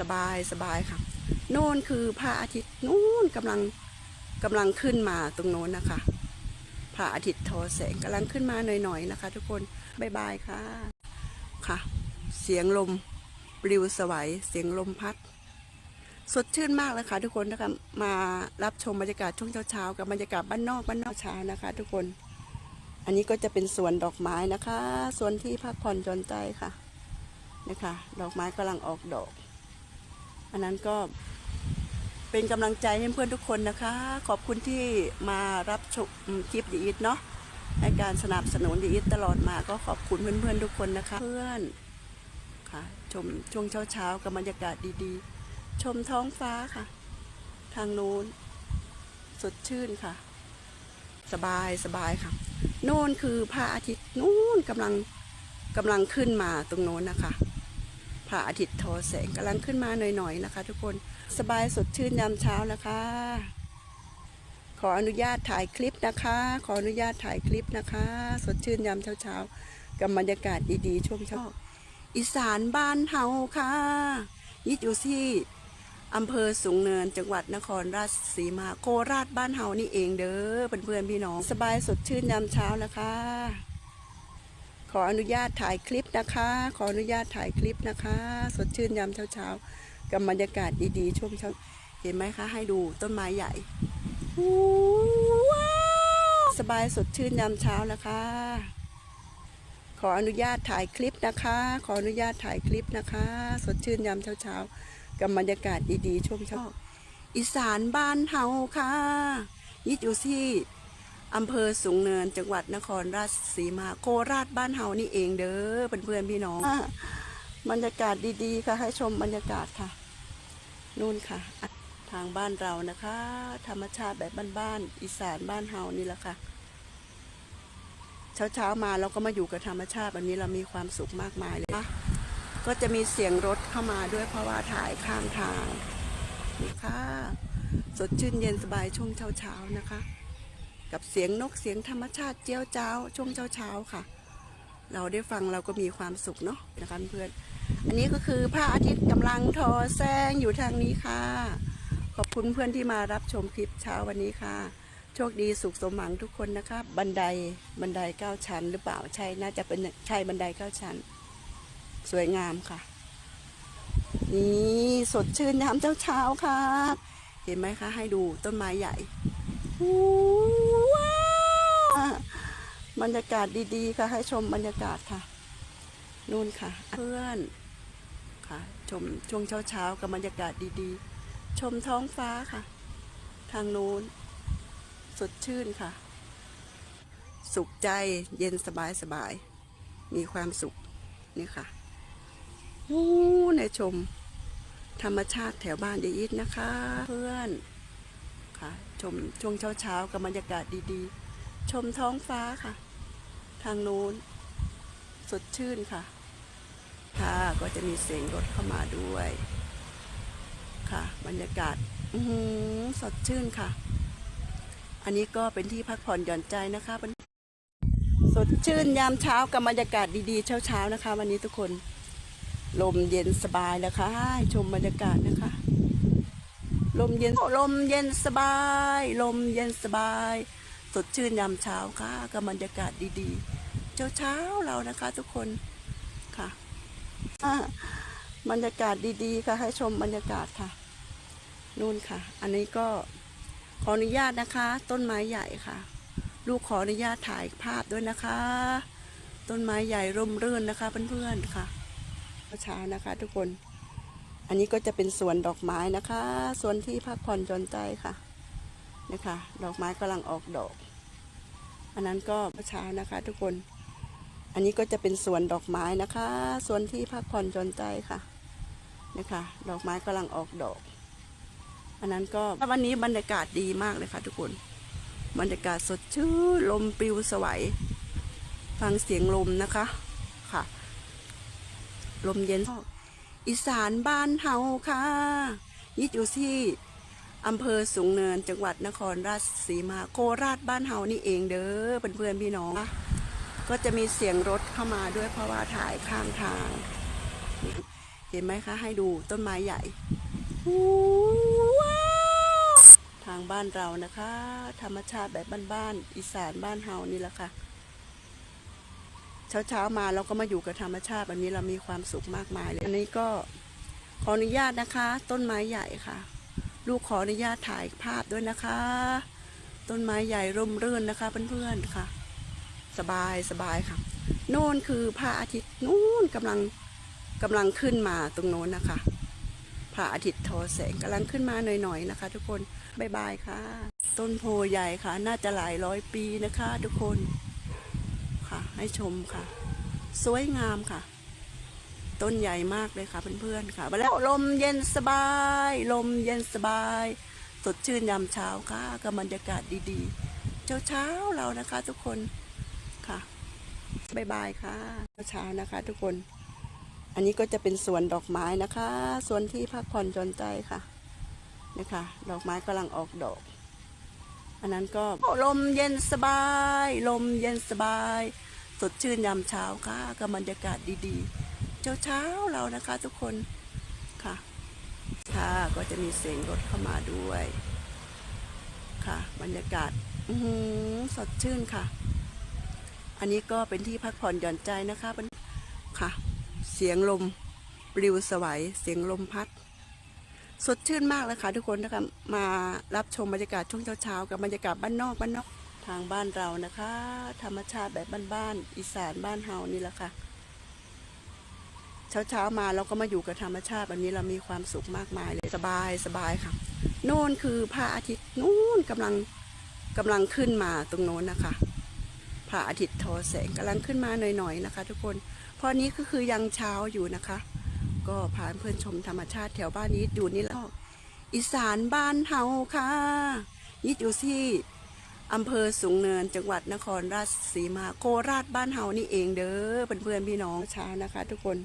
สบายสบายค่ะโน่นคือพระอาทิตย์นู่นกำลังกำลังขึ้นมาตรงโน้นนะคะพระอาทิตย์ทอแสงกำลังขึ้นมาหน่อยๆนะคะ ทุกคนบายบายค่ะค่ะ เสียงลมปลิวสวัยเสียงลมพัด สดชื่นมากเลยค่ะ ทุกคนนะคะมารับชมบรรยากาศช่วงเช้าๆกับบรรยากาศบ้านนอกบ้านนอกเช้านะคะ ทุกคน อันนี้ก็จะเป็นสวนดอกไม้นะคะสวนที่พักผ่อนหย่อนใจค่ะนะคะ ดอกไม้กำลังออกดอก อันนั้นก็เป็นกำลังใจให้เพื่อนทุกคนนะคะ ขอบคุณที่มารับชมคลิปดีอิทเนาะในการสนับสนุนดีอิทตลอดมาก็ขอบคุณเพื่อนๆทุกคนนะคะ เพื่อนค่ะ ชมช่วงเช้าๆกับบรรยากาศดีๆ ชมท้องฟ้าค่ะ ทางนู้นสดชื่นค่ะ สบายสบายค่ะโน่นคือพระอาทิตย์นู่นกำลังกำลังขึ้นมาตรงโน้นนะคะ พระอาทิตย์ทอแสงกำลังขึ้นมาหน่อยๆนะคะ ทุกคนสบายสดชื่นยามเช้านะคะ ขออนุญาตถ่ายคลิปนะคะ ขออนุญาตถ่ายคลิปนะคะ สดชื่นยามเช้าๆกับบรรยากาศดีๆช่วงเช้าอีสานบ้านเฮาค่ะยิดอยู่ที่อำเภอสูงเนินจังหวัดนครราชสีมาโคราชบ้านเฮานี่เองเด้อเพื่อนๆพี่น้อง สบายสดชื่นยามเช้านะคะ ขออนุญาตถ่ายคลิปนะคะ ขออนุญาตถ่ายคลิปนะคะ สดชื่นยามเช้าๆ กับบรรยากาศดีๆ ช่วงเช้า เห็นไหมคะ ให้ดูต้นไม้ใหญ่ว้าวสบายสดชื่นยามเช้านะคะ ขออนุญาตถ่ายคลิปนะคะ ขออนุญาตถ่ายคลิปนะคะ สดชื่นยามเช้าๆ กับบรรยากาศดีๆ ช่วงเช้า อีสานบ้านเฮาค่ะยิดอยู่ที่ อำเภอสูงเนินจังหวัดนครราชสีมาโคราชบ้านเฮานี่เองเด้อเพื่อนๆพี่น้องอะบรรยากาศดีๆ ค่ะให้ชมบรรยากาศค่ะ นู่นค่ะอะ ทางบ้านเรานะคะ ธรรมชาติแบบบ้านๆอีสานบ้านเฮานี่แหละค่ะ เช้าๆมาเราก็มาอยู่กับธรรมชาติแบบนี้เรามีความสุขมากมายเลยนะก็จะมีเสียงรถเข้ามาด้วยเพราะว่าถ่ายข้างทางนี่ค่ะ สดชื่นเย็นสบายช่วงเช้าๆนะคะ กับเสียงนกเสียงธรรมชาติเจียวจ้าวช่วงเช้าๆค่ะ เราได้ฟังเราก็มีความสุขเนาะนะคะเพื่อนอันนี้ก็คือพระอาทิตย์กำลังทอแสงอยู่ทางนี้ค่ะ ขอบคุณเพื่อนที่มารับชมคลิปเช้าวันนี้ค่ะ โชคดีสุขสมหวังทุกคนนะคะ บันไดบันไดเก้าชั้น หรือเปล่าใช่น่าจะเป็นใช่บันไดเก้าชั้น สวยงามค่ะ นี่สดชื่นยามเช้าเช้าๆค่ะ เห็นไหมคะ ให้ดูต้นไม้ใหญ่ ว้าวบรรยากาศดีๆค่ะ ให้ชมบรรยากาศค่ะ นู่นค่ะ เพื่อนค่ะ ชมช่วงเช้าๆกับบรรยากาศดีๆ ชมท้องฟ้าค่ะ ทางนู้น สดชื่นค่ะ สุขใจเย็นสบายสบายๆมีความสุขนี่ค่ะอู้ในชม ธรรมชาติแถวบ้านยายอิทนะคะ เพื่อน ค่ะ ชมช่วงเช้าๆกับบรรยากาศดีๆ ชมท้องฟ้าค่ะ ทางนู้นสดชื่นค่ะ ค่ะก็จะมีเสียงรถเข้ามาด้วย ค่ะ บรรยากาศอือหือสดชื่นค่ะ อันนี้ก็เป็นที่พักผ่อนหย่อนใจนะคะเป็นสดชื่นยามเช้ากับบรรยากาศดีๆ เช้าๆนะคะ วันนี้ทุกคน ลมเย็นสบายแล้วค่ะชมบรรยากาศนะคะ ลมเย็นลมเย็นสบาย ลมเย็นสบาย สดชื่นยามเช้าค่ะกับบรรยากาศดีๆ เช้าๆเรานะคะทุกคนค่ะอะบรรยากาศดีๆ ค่ะให้ชมบรรยากาศค่ะนู่นค่ะ อันนี้ก็ขออนุญาตนะคะ ต้นไม้ใหญ่ค่ะ ลูกขออนุญาตถ่ายภาพด้วยนะคะ ต้นไม้ใหญ่ร่มรื่นนะคะเพื่อนๆค่ะเช้านะคะ ทุกคน อันนี้ก็จะเป็นสวนดอกไม้นะคะสวนที่พักผ่อนหย่อนใจค่ะนะคะ ดอกไม้กำลังออกดอก อันนั้นก็เช้านะคะ ทุกคน อันนี้ก็จะเป็นสวนดอกไม้นะคะสวนที่พักผ่อนหย่อนใจค่ะนะคะ ดอกไม้กำลังออกดอก อันนั้นก็วันนี้บรรยากาศดีมากเลยค่ะ ทุกคน บรรยากาศสดชื่นลมปลิวสวัยฟังเสียงลมนะคะค่ะ ลมเย็น อีสานบ้านเฮาค่ะยิดอยู่ที่อำเภอสูงเนินจังหวัดนครราชสีมาโคราชบ้านเฮานี่เองเด้อเพื่อนๆพี่น้อง ก็จะมีเสียงรถเข้ามาด้วยเพราะว่าถ่ายข้างทาง เห็นไหมคะให้ดูต้นไม้ใหญ่ว้าวทางบ้านเรานะคะ ธรรมชาติแบบบ้านๆอีสานบ้านเฮานี่แหละค่ะ เช้าๆมาเราก็มาอยู่กับธรรมชาติแบบนี้เรามีความสุขมากมายเลยอันนี้ก็ขออนุญาตนะคะ ต้นไม้ใหญ่ค่ะ ลูกขออนุญาตถ่ายภาพด้วยนะคะ ต้นไม้ใหญ่ร่มรื่นนะคะเพื่อนๆค่ะ สบายสบายค่ะโน่นคือพระอาทิตย์นู่นกำลังกำลังขึ้นมาตรงโน้นนะคะพระอาทิตย์ทอแสงกำลังขึ้นมาหน่อยๆนะคะ ทุกคนบายบายค่ะ ต้นโพใหญ่ค่ะ น่าจะหลายร้อยปีนะคะ ทุกคน ให้ชมค่ะ สวยงามค่ะ ต้นใหญ่มากเลยค่ะเพื่อนๆค่ะมาแล้วลมเย็นสบาย ลมเย็นสบาย สดชื่นยามเช้าค่ะกับบรรยากาศดีๆ เช้าๆเรานะคะ ทุกคนค่ะบายบายค่ะเช้านะคะ ทุกคน อันนี้ก็จะเป็นสวนดอกไม้นะคะสวนที่พักผ่อนจนใจค่ะนะคะ ดอกไม้กำลังออกดอก อันนั้นก็ลมเย็นสบาย ลมเย็นสบาย สดชื่นยามเช้าค่ะกับบรรยากาศดีๆ เช้าเช้าเรานะคะทุกคนค่ะ ค่ะก็จะมีเสียงรถเข้ามาด้วย ค่ะ บรรยากาศอือหือสดชื่นค่ะ อันนี้ก็เป็นที่พักผ่อนหย่อนใจนะคะเป็นค่ะ เสียงลมปลิวสวัยเสียงลมพัด สดชื่นมากเลยค่ะทุกคนนะคะมารับชมบรรยากาศช่วงเช้าๆกับบรรยากาศบ้านนอกบ้านนอก ทางบ้านเรานะคะ ธรรมชาติแบบบ้านๆอีสานบ้านเฮานี่แหละค่ะ เช้าๆมาเราก็มาอยู่กับธรรมชาติแบบนี้เรามีความสุขมากมายเลยสบายสบายค่ะโน่นคือพระอาทิตย์นู่นกำลังกำลังขึ้นมาตรงโน้นนะคะพระอาทิตย์ทอแสงกำลังขึ้นมาหน่อยๆนะคะ ทุกคนพราะนี้ก็คือยังเช้าอยู่นะคะ ก็พาเพื่อนชมธรรมชาติแถวบ้านนี้อยู่นี่แล้วอีสานบ้านเฮาค่ะนี่อยู่ที่ อำเภอสูงเนินจังหวัดนครราชสีมาโคราชบ้านเฮานี่เองเด้อเพื่อนๆพี่น้องเช้านะคะ ทุกคน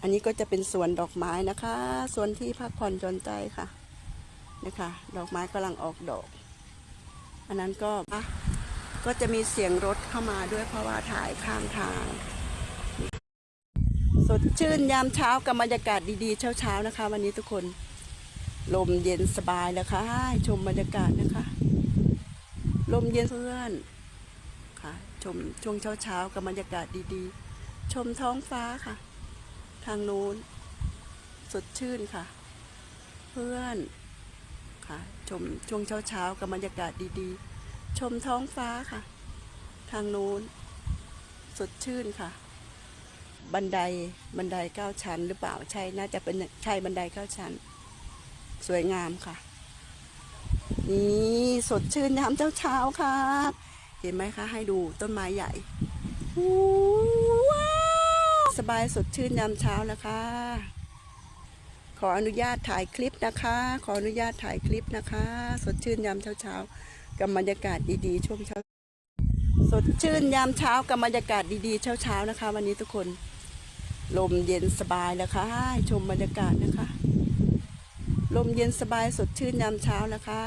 อันนี้ก็จะเป็นสวนดอกไม้นะคะสวนที่พักผ่อนจนใจค่ะนะคะ ดอกไม้กำลังออกดอก อันนั้นก็อะก็จะมีเสียงรถเข้ามาด้วยเพราะว่าถ่ายข้างทาง สดชื่นยามเช้ากับบรรยากาศดีๆเช้าๆนะคะ วันนี้ทุกคนลมเย็นสบายแล้วค่ะชมบรรยากาศนะคะ ลมเย็นเพื่อนค่ะ ชมช่วงเช้าๆกับบรรยากาศดีๆ ชมท้องฟ้าค่ะ ทางนู้น สดชื่นค่ะ เพื่อนค่ะ ชมช่วงเช้าๆกับบรรยากาศดีๆ ชมท้องฟ้าค่ะ ทางนู้น สดชื่นค่ะ บันไดบันไดเก้าชั้น หรือเปล่าใช่น่าจะเป็นใช่บันไดเก้าชั้น สวยงามค่ะ นี่สดชื่นยามเช้าๆค่ะ เห็นไหมคะ ให้ดูต้นไม้ใหญ่ว้าวสบายสดชื่นยามเช้านะคะ ขออนุญาตถ่ายคลิปนะคะ ขออนุญาตถ่ายคลิปนะคะ สดชื่นยามเช้าๆกับบรรยากาศดีๆช่วงเช้า สดชื่นยามเช้ากับบรรยากาศดีๆเช้าๆนะคะ วันนี้ทุกคน ลมเย็นสบายแล้วค่ะชมบรรยากาศนะคะ ลมเย็นสบายสดชื่นยามเช้านะคะ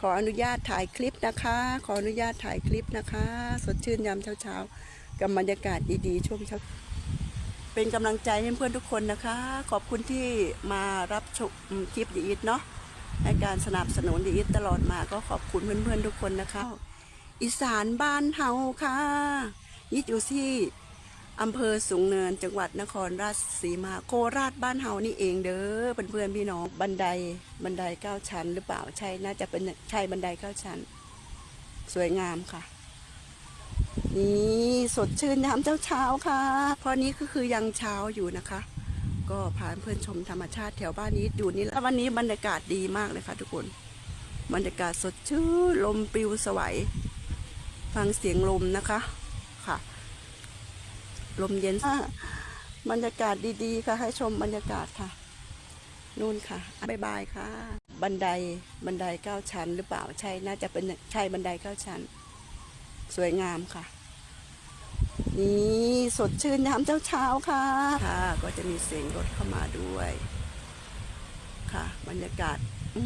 ขออนุญาตถ่ายคลิปนะคะ ขออนุญาตถ่ายคลิปนะคะ สดชื่นยามเช้าๆกับบรรยากาศดีๆช่วงเช้าเป็นกำลังใจให้เพื่อนทุกคนนะคะ ขอบคุณที่มารับชมคลิปดีอิทเนาะในการสนับสนุนดีอิทตลอดมาก็ขอบคุณเพื่อนๆทุกคนนะคะ อีสานบ้านเฮาค่ะนี่อยู่ที่ อำเภอสูงเนินจังหวัดนครราชสีมาโคราชบ้านเฮานี่เองเด้อเพื่อนๆพี่น้องบันไดบันไดเก้าชั้น หรือเปล่าใช่น่าจะเป็นใช่บันไดเก้าชั้น สวยงามค่ะ นี่สดชื่นยามเช้าเช้าๆค่ะ เพราะนี้ก็คือยังเช้าอยู่นะคะ ก็พาเพื่อนชมธรรมชาติแถวบ้านนี้อยู่นี่แล้ววันนี้บรรยากาศดีมากเลยค่ะ ทุกคนบรรยากาศสดชื่นลมปลิวสวัยฟังเสียงลมนะคะค่ะ ลมเย็นบรรยากาศดีๆ ค่ะ ให้ชมบรรยากาศค่ะ นู่นค่ะบายบายค่ะ บันไดบันไดเก้าชั้น หรือเปล่าใช่น่าจะเป็นใช่บันไดเก้าชั้น สวยงามค่ะ นี่สดชื่นยามเช้าเช้าๆค่ะค่ะ ก็จะมีเสียงรถเข้ามาด้วย ค่ะ บรรยากาศอื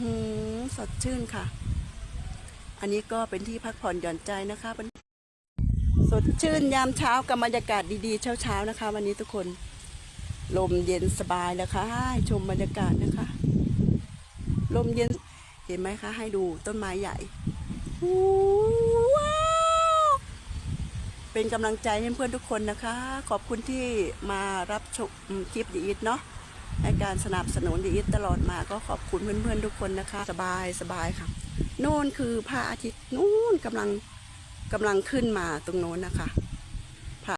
สดชื่นค่ะ อันนี้ก็เป็นที่พักผ่อนหย่อนใจนะคะเป็น สดชื่นยามเช้ากับบรรยากาศดีๆ เช้าๆนะคะ วันนี้ทุกคนลมเย็นสบายนะคะให้ชมบรรยากาศนะคะ ลมเย็นเห็นไหมคะ ให้ดูต้นไม้ใหญ่ว้าวเป็นกำลังใจให้เพื่อนทุกคนนะคะ ขอบคุณที่มารับชมคลิปดีอิทเนาะในการสนับสนุนดีอิทตลอดมาก็ขอบคุณเพื่อนๆทุกคนนะคะ สบายสบายค่ะโน่นคือพระอาทิตย์นู่นกำลัง กำลังขึ้นมาตรงโน้นนะคะ